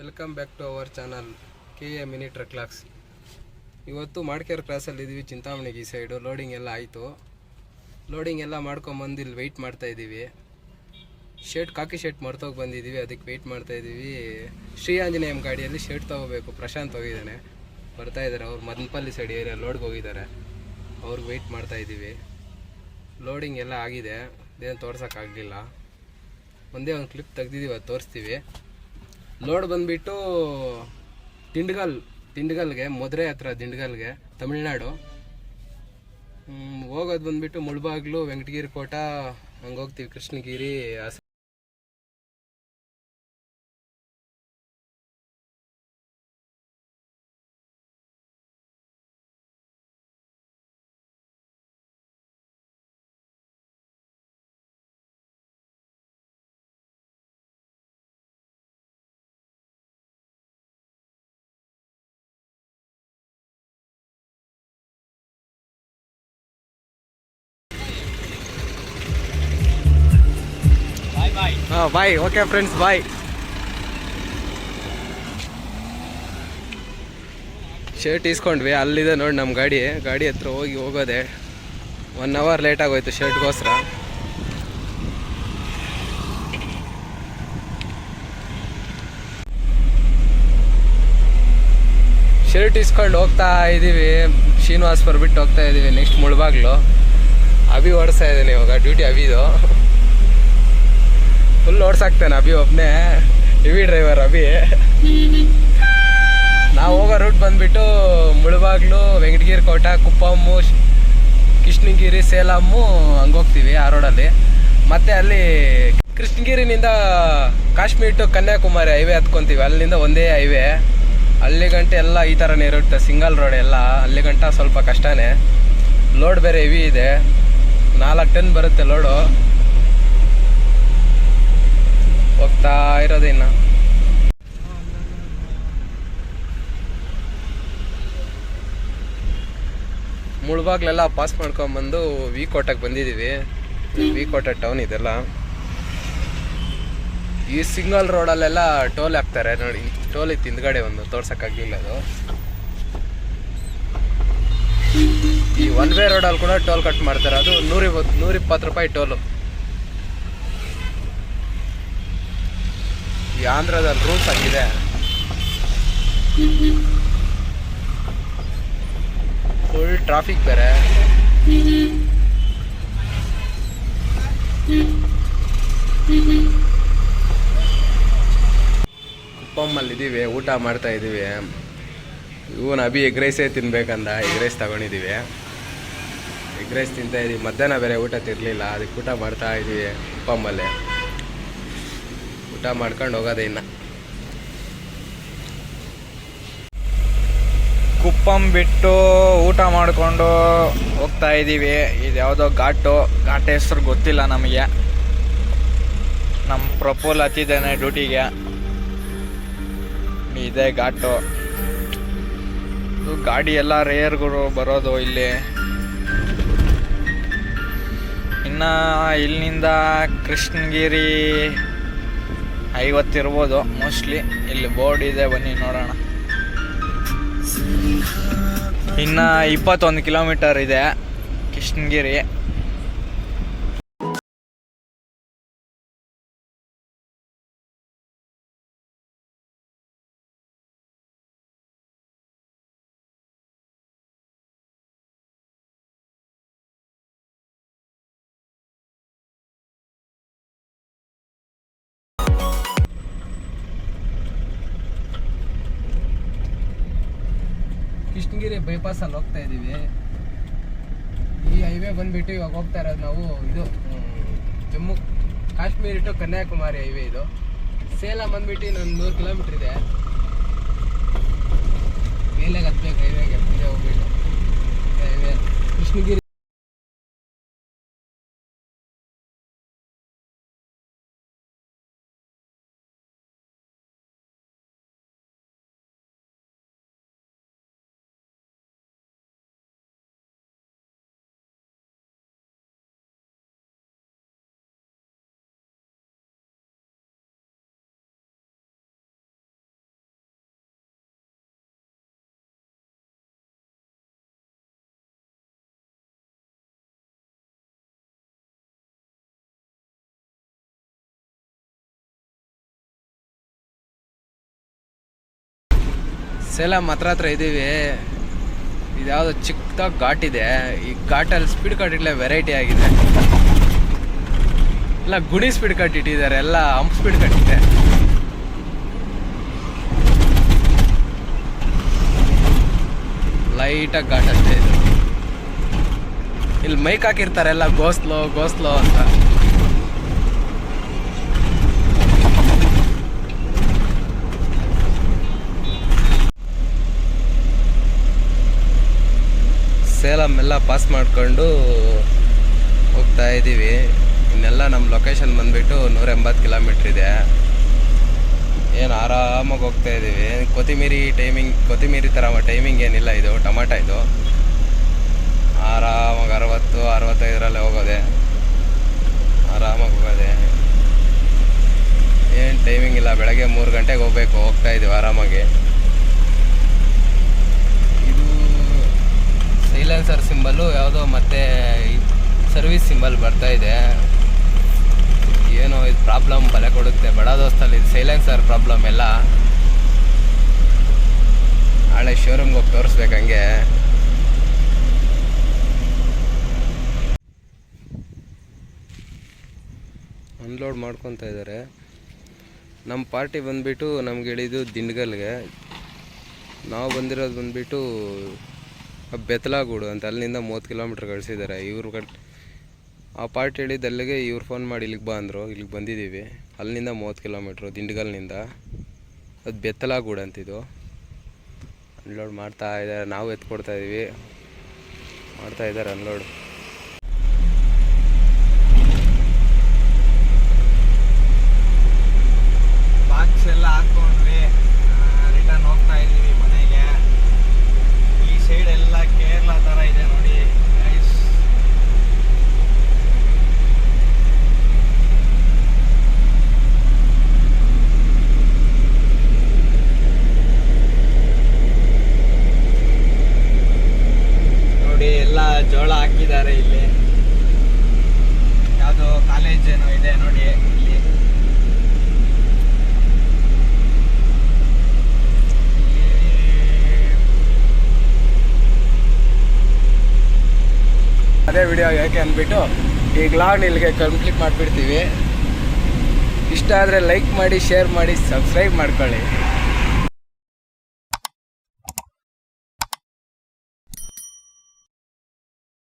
Welcome back to our channel K A mini truck logs ಇವತ್ತು ಮಾಡ್ಕೇರ್ ಕ್ರಾಸಲ್ಲಿ ಇದ್ದೀವಿ ಚಿಂತಾಮಣಿಗೆ ಈ ಸೈಡು ಲೋಡಿಂಗ್ ಎಲ್ಲ ಆಯಿತು. ಲೋಡಿಂಗ್ ಎಲ್ಲ ಮಾಡ್ಕೊಂಬಂದು ಇಲ್ಲಿ ವೆಯ್ಟ್ ಮಾಡ್ತಾ ಇದ್ದೀವಿ ಶರ್ಟ್ ಕಾಕಿ ಶರ್ಟ್ ಮರ್ತೋಗಿ ಬಂದಿದ್ದೀವಿ ಅದಕ್ಕೆ ವೆಯ್ಟ್ ಮಾಡ್ತಾ ಇದ್ದೀವಿ ಶ್ರೀ ಆಂಜನೇಯಂ ಗಾಡಿಯಲ್ಲಿ ಶರ್ಟ್ ತೊಗೋಬೇಕು. ಪ್ರಶಾಂತ್ ಹೋಗಿದ್ದಾನೆ. ಬರ್ತಾ ಇದ್ದಾರೆ. ಅವ್ರು ಮದನಪಲ್ಲಿ ಸೈಡ್ ಏರಿಯಾ ಲೋಡ್ಗೆ ಹೋಗಿದ್ದಾರೆ. ಅವ್ರಿಗೆ ವೆಯ್ಟ್ ಮಾಡ್ತಾ ಇದ್ದೀವಿ ಲೋಡಿಂಗ್ ಎಲ್ಲ ಆಗಿದೆ. ಇದೇನು ತೋರ್ಸೋಕ್ಕಾಗಲಿಲ್ಲ ಒಂದೇ ಒಂದು ಕ್ಲಿಪ್ ತೆಗ್ದಿದ್ದೀವಿ ಅದು ತೋರಿಸ್ತೀವಿ. ಲೋಡ್ ಬಂದ್ಬಿಟ್ಟು ತಿಂಡ್ಗಲ್, ತಿಂಡ್ಗಲ್ಗೆ, ಮದುರೆ ಹತ್ರ ದಿಂಡ್ಗಲ್ಗೆ ತಮಿಳ್ನಾಡು. ಹೋಗೋದು ಬಂದ್ಬಿಟ್ಟು ಮುಳ್ಬಾಗ್ಲು, ವೆಂಕಟಗಿರಿ ಕೋಟ, ಹಂಗೆ ಹೋಗ್ತೀವಿ ಕೃಷ್ಣಗಿರಿ ಹಾಸ- ಹಾಂ bye okay friends bye shirt ಇಸ್ಕೊಂಡ್ವಿ ಅಲ್ಲಿದೆ ನೋಡಿ ನಮ್ಮ ಗಾಡಿ. ಗಾಡಿ ಹತ್ರ ಹೋಗಿ ಹೋಗೋದೆ. ಒನ್ ಅವರ್ ಲೇಟ್ ಆಗೋಯ್ತು ಶರ್ಟ್ಗೋಸ್ಕರ ಶರ್ಟ್ ಇಸ್ಕೊಂಡು ಹೋಗ್ತಾ ಇದ್ದೀವಿ ಶ್ರೀನಿವಾಸ್ ಬರ್ಬಿಟ್ಟು ಹೋಗ್ತಾ ಇದ್ದೀವಿ ನೆಕ್ಸ್ಟ್ ಮುಳ್ಬಾಗ್ಲು. ಅಭಿ ಓಡಿಸ್ತಾ ಇದ್ದೀನಿ ಇವಾಗ ಡ್ಯೂಟಿ ಅಭಿದು ಫುಲ್ ಓಡ್ಸಾಕ್ತಾನೆ ಅಭಿ ಒಬ್ಬನೇ ಹೆವಿ ಡ್ರೈವರ್ ಅಭಿ. ನಾವು ಹೋಗೋ ರೂಟ್ ಬಂದ್ಬಿಟ್ಟು ಮುಳುಬಾಗ್ಲು, ವೆಂಕಟಗಿರಿ ಕೋಟ, ಕುಪ್ಪಮ್ಮು ಕೃಷ್ಣಗಿರಿ, ಸೇಲಮ್ಮು ಹಂಗೆ ಹೋಗ್ತೀವಿ ಆ ರೋಡಲ್ಲಿ ಮತ್ತೆ ಅಲ್ಲಿ ಕೃಷ್ಣಗಿರಿನಿಂದ ಕಾಶ್ಮೀರ್ ಟು ಕನ್ಯಾಕುಮಾರಿ ಹೈವೇ ಹತ್ಕೊತೀವಿ. ಅಲ್ಲಿಂದ ಒಂದೇ ಹೈವೇ ಅಲ್ಲಿ ಗಂಟೆ ಎಲ್ಲ ಈ ಥರನೇ ಇರುತ್ತೆ, ಸಿಂಗಲ್ ರೋಡ್ ಎಲ್ಲ. ಅಲ್ಲಿ ಗಂಟ ಸ್ವಲ್ಪ ಕಷ್ಟನೇ. ಲೋಡ್ ಬೇರೆ ಹೆವಿ ಇದೆ. ನಾಲ್ಕು ಟನ್ ಬರುತ್ತೆ ಲೋಡು ಹೋಗ್ತಾ ಇರೋದು ಇನ್ನು. ಮುಳ್ಬಾಗ್ಲೆಲ್ಲ ಪಾಸ್ ಮಾಡ್ಕೊಂಬಂದು ವಿ ಕೋಟಕ್ಕೆ ಬಂದಿದ್ದೀವಿ ವಿ ಕೋಟೆ ಟೌನ್ ಇದೆಲ್ಲ. ಈ ಸಿಂಗಲ್ ರೋಡಲ್ಲೆಲ್ಲ ಟೋಲ್ ಹಾಕ್ತಾರೆ ನೋಡಿ. ಟೋಲ್ ಇತ್ತು ಹಿಂದ್ಗಡೆ ಒಂದು, ತೋರ್ಸೋಕ್ಕಾಗಲಿಲ್ಲ ಅದು. ಈ ಒನ್ ವೇ ರೋಡಲ್ಲಿ ಕೂಡ ಟೋಲ್ ಕಟ್ ಮಾಡ್ತಾರೆ. ಅದು ನೂರಿಪ್ಪತ್ತು ನೂರಿಪ್ಪತ್ತು ರೂಪಾಯಿ ಟೋಲು ಈ ಆಂಧ್ರದಲ್ಲಿ ರೂಲ್ಸ್ ಆಗಿದೆ ಫುಲ್ ಟ್ರಾಫಿಕ್ ಬೇರೆ. ಕುಪ್ಪಮ್ಮಲ್ಲಿ ಇದ್ದೀವಿ ಊಟ ಮಾಡ್ತಾ ಇದ್ದೀವಿ ಇವನ್ ಅಭಿ ಎಗ್ ರೈಸೇ ತಿನ್ಬೇಕಂದ ಎಗ್ ರೈಸ್ ತಗೊಂಡಿದ್ದೀವಿ ಎಗ್ ರೈಸ್ ತಿಂತಾ ಇದ್ದೀವಿ ಮಧ್ಯಾಹ್ನ ಬೇರೆ ಊಟ ತಿರ್ಲಿಲ್ಲ, ಅದಕ್ಕೆ ಊಟ ಮಾಡ್ತಾ ಇದ್ದೀವಿ ಕುಪ್ಪಮ್ಮಲ್ಲಿ. ಊಟ ಮಾಡ್ಕೊಂಡು ಹೋಗೋದೇ ಇನ್ನ. ಕುಪ್ಪಂ ಬಿಟ್ಟು ಊಟ ಮಾಡಿಕೊಂಡು ಹೋಗ್ತಾ ಇದ್ದೀವಿ. ಇದು ಯಾವುದೋ ಘಾಟು, ಘಾಟ ಹೆಸರು ಗೊತ್ತಿಲ್ಲ ನಮಗೆ. ನಮ್ಮ ಪ್ರಪೋಲ್ ಹತ್ತಿದ್ದೇನೆ ಡ್ಯೂಟಿಗೆ. ಇದೇ ಘಾಟು. ಗಾಡಿ ಎಲ್ಲ ರೇರ್ಗಳು ಬರೋದು ಇಲ್ಲಿ. ಇನ್ನು ಇಲ್ಲಿಂದ ಕೃಷ್ಣಗಿರಿ ಐವತ್ತಿರ್ಬೋದು. ಮೋಸ್ಟ್ಲಿ ಇಲ್ಲಿ ಬೋರ್ಡ್ ಇದೆ ಬನ್ನಿ ನೋಡೋಣ. ಇನ್ನು ಇಪ್ಪತ್ತೊಂದು ಕಿಲೋಮೀಟರ್ ಇದೆ ಕೃಷ್ಣಗಿರಿ. ಕೃಷ್ಣಗಿರಿ ಬೈಪಾಸ್ ಅಲ್ಲಿ ಹೋಗ್ತಾ ಇದೀವಿ. ಈ ಹೈವೇ ಬಂದ್ಬಿಟ್ಟು ಇವಾಗ ಹೋಗ್ತಾ ಇರೋದು ನಾವು ಇದು ಜಮ್ಮು, ಕಾಶ್ಮೀರ್ ಟು ಕನ್ಯಾಕುಮಾರಿ ಹೈವೇ ಇದು. ಸೇಲ ಬಂದ್ಬಿಟ್ಟು ಇನ್ನೊಂದು ನೂರು ಕಿಲೋಮೀಟರ್ ಇದೆ. ಮೇಲೆ ಹತ್ಬೇಕು ಹೈವೇಗೆ ಮುಂದೆ ಹೋಗ್ಬಿಟ್ಟು ಹೈವೇ ಕೃಷ್ಣಗಿರಿ ಸೇಲಂ ಹತ್ರ ಹತ್ರ ಇದ್ದೀವಿ. ಇದ್ಯಾವುದೋ ಚಿಕ್ಕದಾಗಿ ಘಾಟ್ ಇದೆ ಈ ಘಾಟಲ್ಲಿ ಸ್ಪೀಡ್ ಕಟ್ ಇಟ್ಲೆ ವೆರೈಟಿ ಆಗಿದೆ. ಎಲ್ಲ ಗುಣಿ ಸ್ಪೀಡ್ ಕಟ್ ಇಟ್ಟಿದ್ದಾರೆ. ಎಲ್ಲ ಹಂಪ್ ಸ್ಪೀಡ್ ಕಟ್ ಇದೆ. ಲೈಟಾಗಿ ಘಾಟ್ ಅಷ್ಟೇ ಇದು. ಇಲ್ಲಿ ಮೈಕ್ ಹಾಕಿರ್ತಾರೆ ಎಲ್ಲ ಗೋಸ್ಲೋ ಗೋಸ್ಲೋ ಅಂತ. ಸೇಲಂ ಎಲ್ಲ ಪಾಸ್ ಮಾಡಿಕೊಂಡು ಹೋಗ್ತಾ ಇದ್ದೀವಿ ಇನ್ನೆಲ್ಲ ನಮ್ಮ ಲೊಕೇಶನ್ ಬಂದುಬಿಟ್ಟು ನೂರ ಎಂಬತ್ತು ಕಿಲೋಮೀಟ್ರ್ ಇದೆ. ಏನು ಆರಾಮಾಗಿ ಹೋಗ್ತಾ ಇದ್ದೀವಿ ಕೊತ್ತಿಮೀರಿ ಟೈಮಿಂಗ್ ಕೊತ್ತಿಮೀರಿ ಥರ ಟೈಮಿಂಗ್ ಏನಿಲ್ಲ ಇದು, ಟೊಮಾಟ ಇದು. ಆರಾಮಾಗಿ ಅರವತ್ತು, ಅರವತ್ತೈದರಲ್ಲೇ ಹೋಗೋದೆ. ಆರಾಮಾಗಿ ಹೋಗೋದೆ. ಏನು ಟೈಮಿಂಗ್ ಇಲ್ಲ, ಬೆಳಗ್ಗೆ ಮೂರು ಗಂಟೆಗೆ ಹೋಗ್ಬೇಕು, ಹೋಗ್ತಾ ಇದ್ದೀವಿ ಆರಾಮಾಗಿ ಇದು ಸೈಲೆನ್ಸರ್ ಸಿಂಬಲ್ಲು ಯಾವುದೋ ಮತ್ತೆ ಸರ್ವಿಸ್ ಸಿಂಬಲ್ ಬರ್ತಾ ಇದೆ. ಏನೋ ಇದು ಪ್ರಾಬ್ಲಮ್ ಬಲೆ ಕೊಡುತ್ತೆ. ಬಡ ದೋಸ್ತಲ್ಲಿ ಇದು ಸೈಲೆನ್ಸರ್ ಪ್ರಾಬ್ಲಮ್ ಎಲ್ಲ. ನಾಳೆ ಶೋರೂಮ್ಗೆ ಹೋಗಿ ತೋರಿಸ್ಬೇಕಂಗೆ ಅನ್ಲೋಡ್ ಮಾಡ್ಕೊತಾ ಇದ್ದಾರೆ ನಮ್ಮ ಪಾರ್ಟಿ ಬಂದುಬಿಟ್ಟು ನಮ್ಗೆ ಇಳಿದು ದಿಂಡ್ಗಲ್ಗೆ ನಾವು ಬಂದಿರೋದು ಬಂದುಬಿಟ್ಟು ಬೆತ್ತಲಾಗೂಡು ಅಂತ ಅಲ್ಲಿಂದ ಮೂವತ್ತು ಕಿಲೋಮೀಟ್ರ್ ಕಳಿಸಿದ್ದಾರೆ. ಇವ್ರ ಕಟ್ ಆ ಪಾರ್ಟಿ ಹೇಳಿದ್ದು ಅಲ್ಲಿಗೆ ಇವ್ರು ಫೋನ್ ಮಾಡಿ ಇಲ್ಲಿಗೆ ಬಾ ಅಂದರು. ಇಲ್ಲಿಗೆ ಬಂದಿದ್ದೀವಿ ಅಲ್ಲಿಂದ ಮೂವತ್ತು ಕಿಲೋಮೀಟ್ರು ದಿಂಡ್ಗಲ್ನಿಂದ. ಅದು ಬೆತ್ತಲಾಗೂಡು ಅಂತಿದ್ದು ಅನ್ಲೋಡ್ ಮಾಡ್ತಾ ಇದ್ದಾರೆ. ನಾವು ಎತ್ಕೊಡ್ತಾ ಇದ್ದೀವಿ ಮಾಡ್ತಾ ಇದ್ದಾರೆ ಅನ್ಲೋಡ್ ಬಾಕ್ಸ್ ಎಲ್ಲ ಹಾಕೊಂಡ್ವಿ ರಿಟರ್ನ್ ಹೋಗ್ತಾ ಇದೀವಿ ಮನೆಗೆ ಈ ಸೈಡ್ ಎಲ್ಲ ಕೇರಳ ತರ ಇದೆ ನೋಡಿ guys. ನೋಡಿ ಎಲ್ಲ ಜೋಳ ಹಾಕಿದ್ದಾರೆ ಇಲ್ಲಿ ಕಾಲೇಜ್ ಏನೋ ಇದೆ ನೋಡಿ ಇಲ್ಲಿ. ಅದೇ ವಿಡಿಯೋ ಯಾಕೆ ಅಂದ್ಬಿಟ್ಟು ಈ ಗ್ಲಾಗ್ ಇಲ್ಲಿಗೆ ಕಂಪ್ಲೀಟ್ ಮಾಡಿಬಿಡ್ತೀವಿ. ಇಷ್ಟ ಆದರೆ ಲೈಕ್ ಮಾಡಿ ಶೇರ್ ಮಾಡಿ ಸಬ್ಸ್ಕ್ರೈಬ್ ಮಾಡ್ಕೊಳ್ಳಿ.